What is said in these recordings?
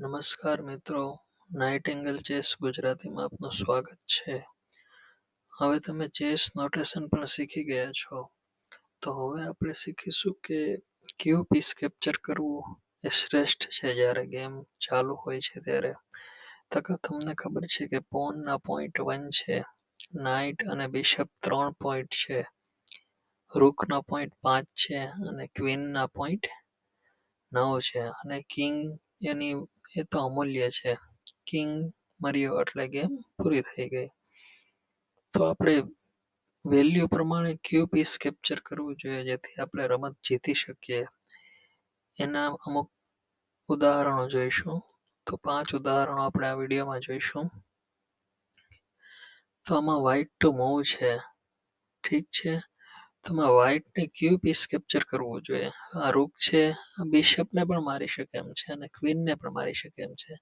નમસ્કાર મિત્રો. નાઇટિંગેલ ચેસ ગુજરાતીમાં આપનું સ્વાગત છે. હવે તમે ચેસ નોટેશન પણ શીખી ગયા છો. તો હવે આપણે શીખીશું કે કયું પીસ કેપ્ચર કરવું એ શ્રેષ્ઠ છે જ્યારે ગેમ ચાલુ હોય છે ત્યારે. તક તમને ખબર છે કે પોનના પોઈન્ટ વન છે નાઇટ અને બિશપ ત્રણ પોઈન્ટ છે રૂકના પોઈન્ટ પાંચ છે અને ક્વીનના પોઈન્ટ નવ છે. અને કિંગ એની એ તો અમૂલ્ય છે. કિંગ મર્યો એટલે ગેમ પૂરી થઈ ગઈ. તો આપણે વેલ્યુ પ્રમાણે ક્યુ પીસ કેપ્ચર કરવું જોઈએ જેથી આપણે રમત જીતી શકીએ. એના અમુક ઉદાહરણો જોઈશું. તો પાંચ ઉદાહરણો આપણે આ વિડીયોમાં જોઈશું. તો આમાં વ્હાઇટ ટુ મૂવ છે. ઠીક છે? તો વ્હાઈટને ક્યુ પીસ કેપ્ચર કરવું જોઈએ. આ રૂક છે, આ બિશપને પણ મારી શકે એમ છે અને ક્વીનને પણ મારી શકે એમ છે.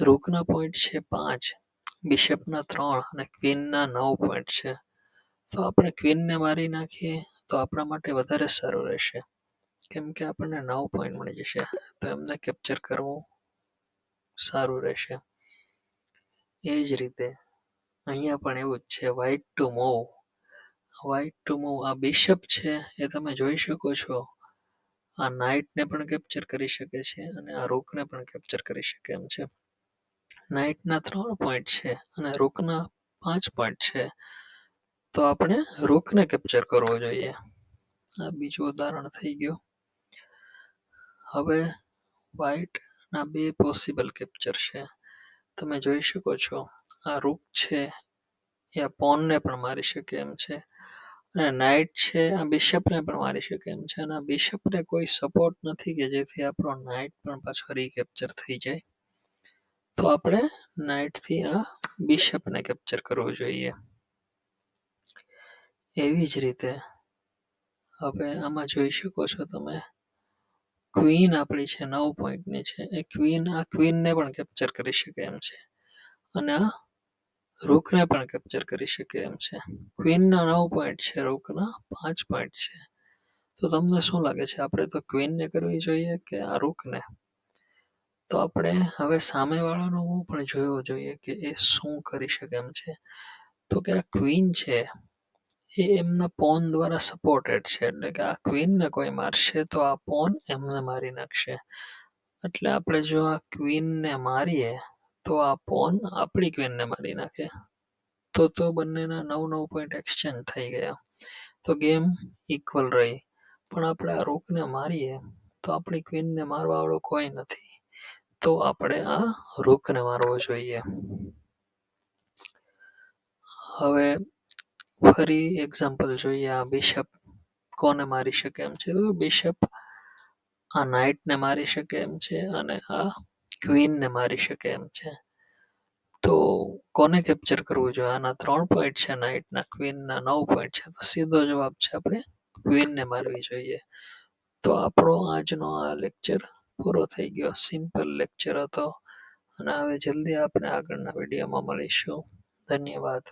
રૂકના પોઈન્ટ છે પાંચ બિશપના ત્રણ અને ક્વીનના નવ પોઈન્ટ છે. તો આપણે ક્વીનને મારી નાખીએ તો આપણા માટે વધારે સારું રહેશે. કેમ કે આપણને નવ પોઈન્ટ મળી જશે, તો એમને કેપ્ચર કરવું સારું રહેશે. એ જ રીતે, અહીંયા પણ એવું જ છે white to move white to move આ બિશપ છે, એ તમે જોઈ શકો છો. આ નાઇટને પણ કેપ્ચર કરી શકે છે અને આ રૂકને પણ કેપ્ચર કરી શકે એમ છે. નાઇટના ત્રણ પોઈન્ટ છે અને રૂકના પાંચ પોઈન્ટ છે. તો આપણે રૂકને કેપ્ચર કરવો જોઈએ. આ બીજું ઉદાહરણ થઈ ગયું. હવે વ્હાઇટના બે પોસિબલ કેપ્ચર છે. તમે જોઈ શકો છો. આ રૂક છે, એ આ પોનને પણ મારી શકે એમ છે. અને નાઇટ છે, આ બિશપને પણ મારી શકે એમ છે. અને આ બિશપને કોઈ સપોર્ટ નથી કે જેથી આપણો નાઇટ પણ પાછો રીકેપ્ચર થઈ જાય. તો આપણે નાઇટથી આ બિશપને કેપ્ચર કરવું જોઈએ. એવી જ રીતે હવે આમાં જોઈ શકો છો તમે ક્વીન આપણી છે, નવ પોઈન્ટની છે. એ ક્વીન આ ક્વીનને પણ કેપ્ચર કરી શકે એમ છે. અને આ રૂકને પણ કેપ્ચર કરી શકે એમ છે. ક્વીનના નવ પોઈન્ટ છે, રોકના પાંચ પોઈન્ટ છે. તો તમને શું લાગે છે? આપણે તો ક્વીનને કરવી જોઈએ કે આ રોકને? તો આપણે હવે સામેવાળાનો હું પણ જોયું જોઈએ કે એ શું કરી શકે એમ છે. તો કે આ ક્વીન છે, એ એમના પોન દ્વારા સપોર્ટેડ છે. એટલે કે આ ક્વીનને કોઈ મારશે તો આ પોન એમને મારી નાખશે. એટલે આપણે જો આ ક્વીનને મારીએ તો આ પોન આપણી ક્વીનને મારી નાખે. તો તો બંનેના નવ નવ પોઈન્ટ એક્સચેન્જ થઈ ગયા. તો ગેમ ઇક્વલ રહી. પણ આપણે આ રોકને મારીએ તો આપણી ક્વીનને મારવાવાળો કોઈ નથી. તો આપણે આ રૂખને મારવો જોઈએ. હવે ફરી એક્ઝામ્પલ જોઈએ આ બિશપ કોને મારી શકે એમ છે? તો બિશપ આ નાઇટને મારી શકે એમ છે અને આ ક્વીનને મારી શકે એમ છે. તો કોને કેપ્ચર કરવું જોઈએ? આના ત્રણ પોઈન્ટ છે નાઇટના ક્વીનના નવ પોઈન્ટ છે. તો સીધો જવાબ છે આપણે ક્વીનને મારવી જોઈએ. તો આપણો આજનો આ લેક્ચર પૂરો થઈ ગયો. સિમ્પલ લેક્ચર હતો. અને હવે જલ્દી આપણે આગળના વિડીયોમાં મળીશું. ધન્યવાદ.